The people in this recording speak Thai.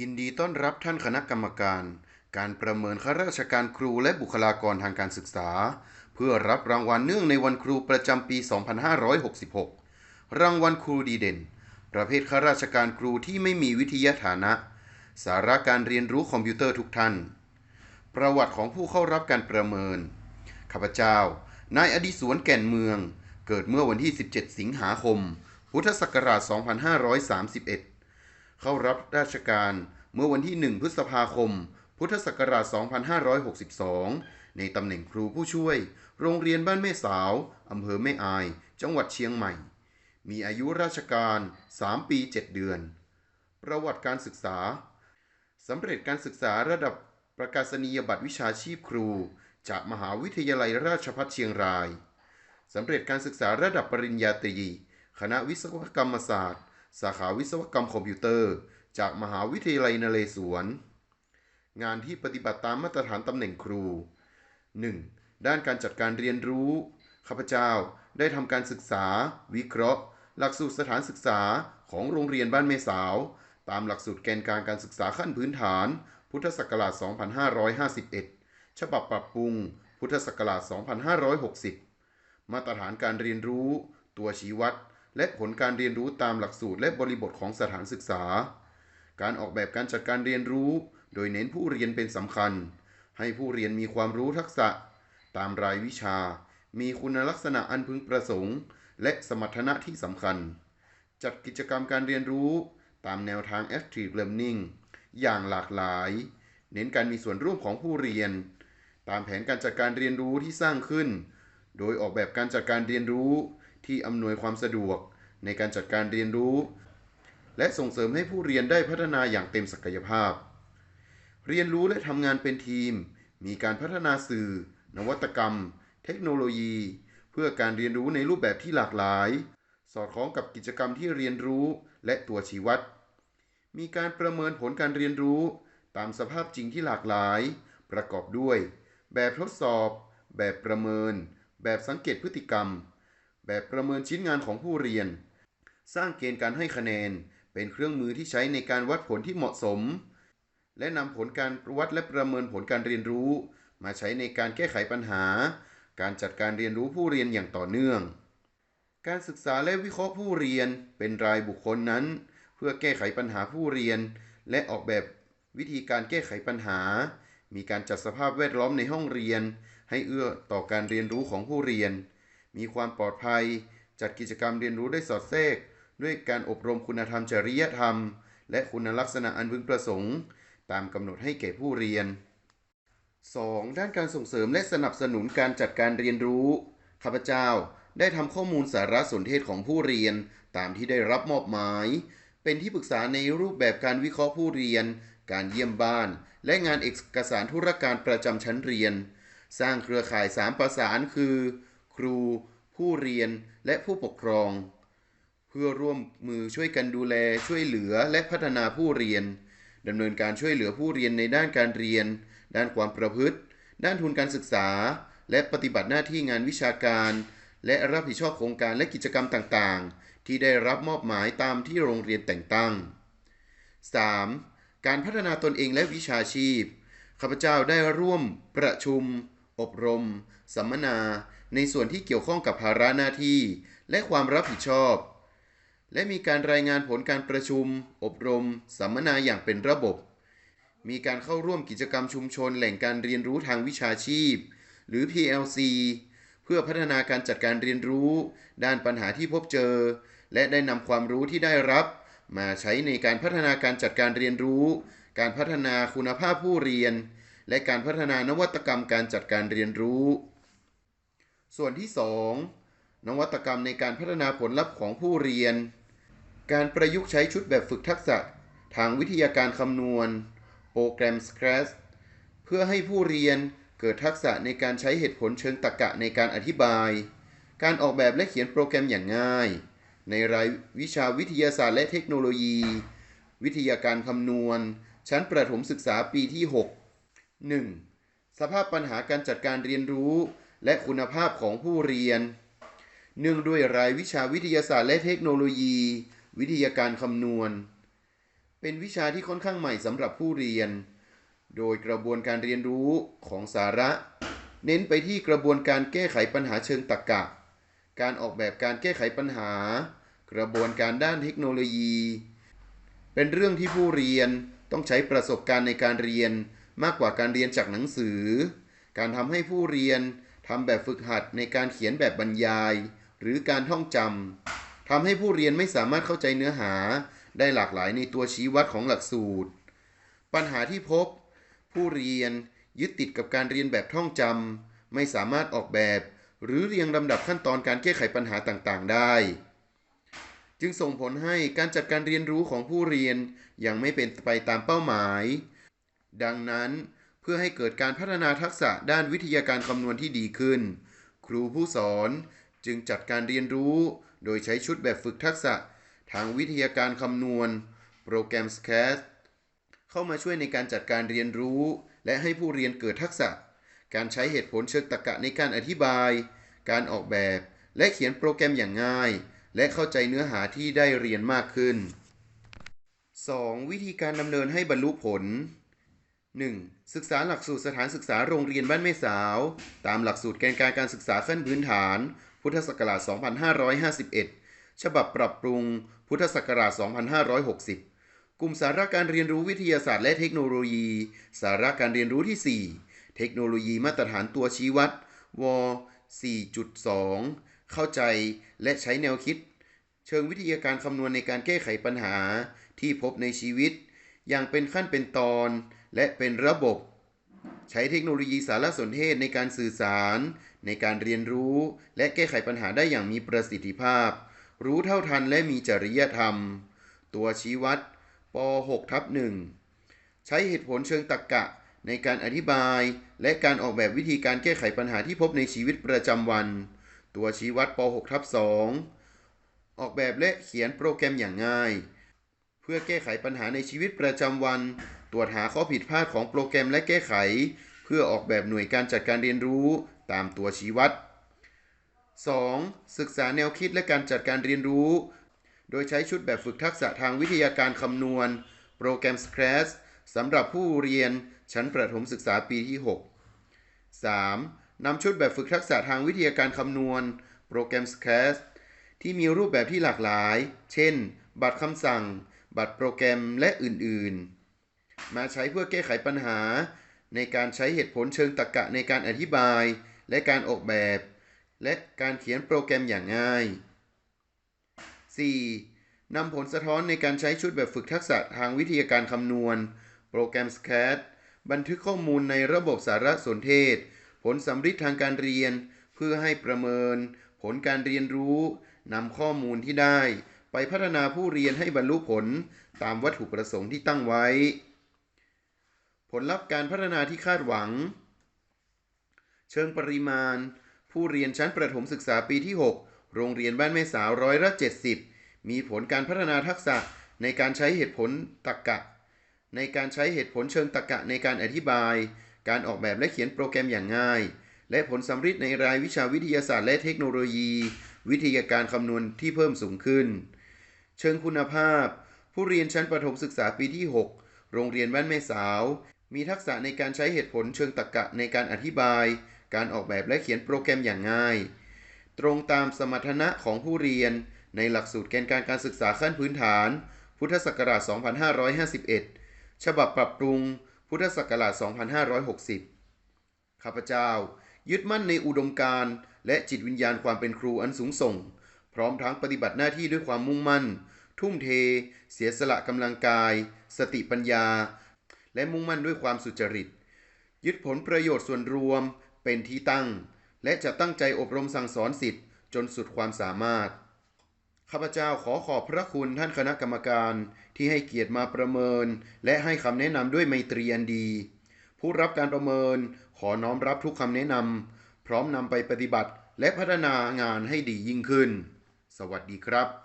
ยินดีต้อนรับท่านคณะกรรมการ การประเมินข้าราชการครูและบุคลากรทางการศึกษา เพื่อรับรางวัลเนื่องในวันครูประจำปี 2566 รางวัลครูดีเด่น ประเภทข้าราชการครูที่ไม่มีวิทยาฐานะ สาระการเรียนรู้คอมพิวเตอร์ทุกท่าน ประวัติของผู้เข้ารับการประเมิน ข้าพเจ้า นายอดิศวรแก่นเมือง เกิดเมื่อวันที่ 17 สิงหาคม พุทธศักราช 2531 เข้ารับราชการเมื่อวันที่ 1 พฤษภาคม พุทธศักราช 2562 ในตำแหน่งครูผู้ช่วย โรงเรียนบ้านแม่สาวอำเภอแม่อาย จังหวัดเชียงใหม่ มีอายุราชการ 3 ปี 7 เดือน ประวัติการศึกษาสำเร็จการศึกษาระดับประกาศนียบัตรวิชาชีพครู จากมหาวิทยาลัยราชภัฏเชียงรายสำเร็จการศึกษาระดับปริญญาตรี คณะวิศวกรรมศาสตร์ สาขาวิศวกรรมคอมพิวเตอร์ จากมหาวิทยาลัยนเรศวร งานที่ปฏิบัติตามมาตรฐานตำแหน่งครู 1. ด้านการจัดการเรียนรู้ ข้าพเจ้าได้ทำการศึกษา วิเคราะห์ หลักสูตรสถานศึกษาของโรงเรียนบ้านแม่สาว ตามหลักสูตรแกนกางการศึกษาขั้นพื้นฐาน พุทธศักราช 2551 ฉบับปรับปรุง พุทธศักราช 2560 มาตรฐานการเรียนรู้ ตัวชี้วัด และผลการเรียนรู้ตามหลักสูตรและบริบทของสถานศึกษา การออกแบบการจัดการเรียนรู้ โดยเน้นผู้เรียนเป็นสำคัญ ให้ผู้เรียนมีความรู้ทักษะ ตามรายวิชา มีคุณลักษณะอันพึงประสงค์ และสมรรถนะที่สำคัญ จัดกิจกรรมการเรียนรู้ตามแนวทาง Active Learning อย่างหลากหลาย เน้นการมีส่วนร่วมของผู้เรียน ตามแผนการจัดการเรียนรู้ที่สร้างขึ้น โดยออกแบบการจัดการเรียนรู้ ที่อำนวยความสะดวกในการจัดการเรียนรู้ และส่งเสริมให้ผู้เรียนได้พัฒนาอย่างเต็มศักยภาพ เรียนรู้และทำงานเป็นทีม มีการพัฒนาสื่อ นวัตกรรม เทคโนโลยี เพื่อการเรียนรู้ในรูปแบบที่หลากหลาย สอดคล้องกับกิจกรรมที่เรียนรู้และตัวชี้วัด มีการประเมินผลการเรียนรู้ ตามสภาพจริงที่หลากหลาย ประกอบด้วย แบบทดสอบ แบบประเมิน แบบสังเกตพฤติกรรม แบบประเมินชิ้นงานของผู้เรียน สร้างเกณฑ์การให้คะแนน เป็นเครื่องมือที่ใช้ในการวัดผลที่เหมาะสม และนำผลการวัดและประเมินผลการเรียนรู้ มาใช้ในการแก้ไขปัญหา การจัดการเรียนรู้ผู้เรียนอย่างต่อเนื่อง การศึกษาและวิเคราะห์ผู้เรียนเป็นรายบุคคลนั้น เพื่อแก้ไขปัญหาผู้เรียน และออกแบบวิธีการแก้ไขปัญหา มีการจัดสภาพแวดล้อมในห้องเรียน ให้เอื้อต่อการเรียนรู้ของผู้เรียน มีความปลอดภัย จัดกิจกรรมเรียนรู้ได้สอดแทรก ด้วยการอบรมคุณธรรมจริยธรรม และคุณลักษณะอันพึงประสงค์ ตามกำหนดให้แก่ผู้เรียน 2. ด้านการส่งเสริมและสนับสนุนการจัดการเรียนรู้ข้าพเจ้าได้ทำข้อมูลสารสนเทศของผู้เรียน ตามที่ได้รับมอบหมาย เป็นที่ปรึกษาในรูปแบบการวิเคราะห์ผู้เรียน การเยี่ยมบ้าน และงานเอกสารธุรการประจำชั้นเรียน สร้างเครือข่ายสามประสานคือ ครู ผู้เรียนและผู้ปกครอง เพื่อร่วมมือช่วยกันดูแลช่วยเหลือและพัฒนาผู้เรียนดำเนินการช่วยเหลือผู้เรียนในด้านการเรียน ด้านความประพฤติ ด้านทุนการศึกษา และปฏิบัติหน้าที่งานวิชาการ และรับผิดชอบโครงการและกิจกรรมต่างๆ ที่ได้รับมอบหมายตามที่โรงเรียนแต่งตั้ง 3. การพัฒนาตนเองและวิชาชีพ ข้าพเจ้าได้ร่วมประชุม อบรม สัมมนา ในส่วนที่เกี่ยวข้องกับภาระหน้าที่ และความรับผิดชอบ และมีการรายงานผลการประชุม อบรม สัมมนาอย่างเป็นระบบ มีการเข้าร่วมกิจกรรมชุมชนแหล่งการเรียนรู้ทางวิชาชีพ หรือ PLC เพื่อพัฒนาการจัดการเรียนรู้ ด้านปัญหาที่พบเจอ และได้นำความรู้ที่ได้รับ มาใช้ในการพัฒนาการจัดการเรียนรู้ การพัฒนาคุณภาพผู้เรียน และการพัฒนานวัตกรรมการจัดการเรียนรู้ ส่วนที่ 2 นวัตกรรมในการพัฒนาผลลัพธ์ของผู้เรียน การประยุกต์ใช้ชุดแบบฝึกทักษะทางวิทยาการคำนวณ โปรแกรม Scratch เพื่อให้ผู้เรียนเกิดทักษะในการใช้เหตุผลเชิงตรรกะในการอธิบาย การออกแบบและเขียนโปรแกรมอย่างง่าย ในรายวิชาวิทยาศาสตร์และเทคโนโลยี วิทยาการคำนวณ ชั้นประถมศึกษาปีที่ 6 1. สภาพปัญหาการจัดการเรียนรู้ และคุณภาพของผู้เรียน เนื่องด้วยรายวิชาวิทยาศาสตร์และเทคโนโลยี วิทยาการคำนวณ เป็นวิชาที่ค่อนข้างใหม่สำหรับผู้เรียน โดยกระบวนการเรียนรู้ของสาระ เน้นไปที่กระบวนการแก้ไขปัญหาเชิงตรรกะการออกแบบการแก้ไขปัญหา กระบวนการด้านเทคโนโลยี เป็นเรื่องที่ผู้เรียนต้องใช้ประสบการณ์ในการเรียนมากกว่าการเรียนจากหนังสือ การทำให้ผู้เรียน ทำแบบฝึกหัดในการเขียนแบบบรรยาย หรือการท่องจำทำให้ผู้เรียนไม่สามารถเข้าใจเนื้อหาได้หลากหลายในตัวชี้วัดของหลักสูตร ปัญหาที่พบ ผู้เรียนยึดติดกับการเรียนแบบท่องจำไม่สามารถออกแบบ หรือเรียงลำดับขั้นตอนการแก้ไขปัญหาต่างๆ ได้ จึงส่งผลให้การจัดการเรียนรู้ของผู้เรียนยังไม่เป็นไปตามเป้าหมาย ดังนั้น เพื่อให้เกิดการพัฒนาทักษะด้านวิทยาการคำนวณที่ดีขึ้น ครูผู้สอนจึงจัดการเรียนรู้ โดยใช้ชุดแบบฝึกทักษะ ทางวิทยาการคำนวณ โปรแกรม SCAD เข้ามาช่วยในการจัดการเรียนรู้ และให้ผู้เรียนเกิดทักษะ การใช้เหตุผลเชิงตรรกะในการอธิบาย การออกแบบ และเขียนโปรแกรมอย่างง่าย และเข้าใจเนื้อหาที่ได้เรียนมากขึ้น 2. วิธีการดำเนินให้บรรลุผล 1. ศึกษาหลักสูตรสถานศึกษาโรงเรียนบ้านแม่สาว ตามหลักสูตรแกนการการศึกษาขั้นพื้นฐาน พุทธศักราช 2551 ฉบับปรับปรุง พุทธศักราช 2560 กลุ่มสาระการเรียนรู้วิทยาศาสตร์และเทคโนโลยี สาระการเรียนรู้ที่ 4 เทคโนโลยีมาตรฐานตัวชี้วัด ว 4.2 เข้าใจและใช้แนวคิด เชิงวิทยาการคำนวณในการแก้ไขปัญหาที่พบในชีวิต อย่างเป็นขั้นเป็นตอน และเป็นระบบ ใช้เทคโนโลยีสารสนเทศในการสื่อสาร ในการเรียนรู้ และแก้ไขปัญหาได้อย่างมีประสิทธิภาพ รู้เท่าทันและมีจริยธรรม ตัวชี้วัดป .6 ทับ1ใช้เหตุผลเชิงตรรกะในการอธิบาย และการออกแบบวิธีการแก้ไขปัญหาที่พบในชีวิตประจำวัน ตัวชี้วัดป .6 ทับ2ออกแบบและเขียนโปรแกรมอย่างง่าย เพื่อแก้ไขปัญหาในชีวิตประจำวัน ตรวจหาข้อผิดพลาดของโปรแกรมและแก้ไข เพื่อออกแบบหน่วยการจัดการเรียนรู้ตามตัวชี้วัด 2. ศึกษาแนวคิดและการจัดการเรียนรู้ โดยใช้ชุดแบบฝึกทักษะทางวิทยาการคำนวณ โปรแกรม Scratch สำหรับผู้เรียนชั้นประถมศึกษาปีที่ 6 3. นำชุดแบบฝึกทักษะทางวิทยาการคำนวณ โปรแกรม Scratch ที่มีรูปแบบที่หลากหลาย เช่น บัตรคำสั่ง บัตรโปรแกรมและอื่น ๆ มาใช้เพื่อแก้ไขปัญหา ในการใช้เหตุผลเชิงตรรกะในการอธิบาย และการออกแบบ และการเขียนโปรแกรมอย่างง่าย 4. นำผลสะท้อนในการใช้ชุดแบบฝึกทักษะทางวิทยาการคำนวณ โปรแกรม SCAD บันทึกข้อมูลในระบบสารสนเทศ ผลสำริดทางการเรียน เพื่อให้ประเมิน ผลการเรียนรู้นำข้อมูลที่ได้ ไปพัฒนาผู้เรียนให้บรรลุผลตามวัตถุประสงค์ที่ตั้งไว้ ผลลัพธ์การพัฒนาที่คาดหวัง เชิงปริมาณ ผู้เรียนชั้นประถมศึกษาปีที่ 6 โรงเรียนบ้านแม่สาวร้อยละ70 มีผลการพัฒนาทักษะในการใช้เหตุผลตรรกะในการใช้เหตุผลเชิงตรรกะในการอธิบาย การออกแบบและเขียนโปรแกรมอย่างง่าย และผลสำริดในรายวิชาวิทยาศาสตร์และเทคโนโลยี วิทยาการคำนวณที่เพิ่มสูงขึ้น เชิงคุณภาพ ผู้เรียนชั้นประถมศึกษาปีที่ 6 โรงเรียนบ้านแม่สาว มีทักษะในการใช้เหตุผลเชิงตรรกะในการอธิบาย การออกแบบและเขียนโปรแกรมอย่างง่าย ตรงตามสมรรถนะของผู้เรียนในหลักสูตรแกนการการศึกษาขั้นพื้นฐาน พุทธศักราช 2551 ฉบับปรับปรุง พุทธศักราช 2560 ข้าพเจ้า ยึดมั่นในอุดมการณ์และจิตวิญญาณความเป็นครูอันสูงส่ง พร้อมทั้งปฏิบัติหน้าที่ด้วยความมุ่งมั่น ทุ่มเท เสียสละกำลังกาย สติปัญญา และมุ่งมั่นด้วยความสุจริต ยึดผลประโยชน์ส่วนรวมเป็นที่ตั้ง และจะตั้งใจอบรมสั่งสอนสิทธิ์จนสุดความสามารถ ข้าพเจ้าขอขอบพระคุณท่านคณะกรรมการที่ให้เกียรติมาประเมิน และให้คำแนะนำด้วยไมตรีอันดี ผู้รับการประเมินขอน้อมรับทุกคำแนะนำพร้อมนำไปปฏิบัติและพัฒนางานให้ดียิ่งขึ้น สวัสดีครับ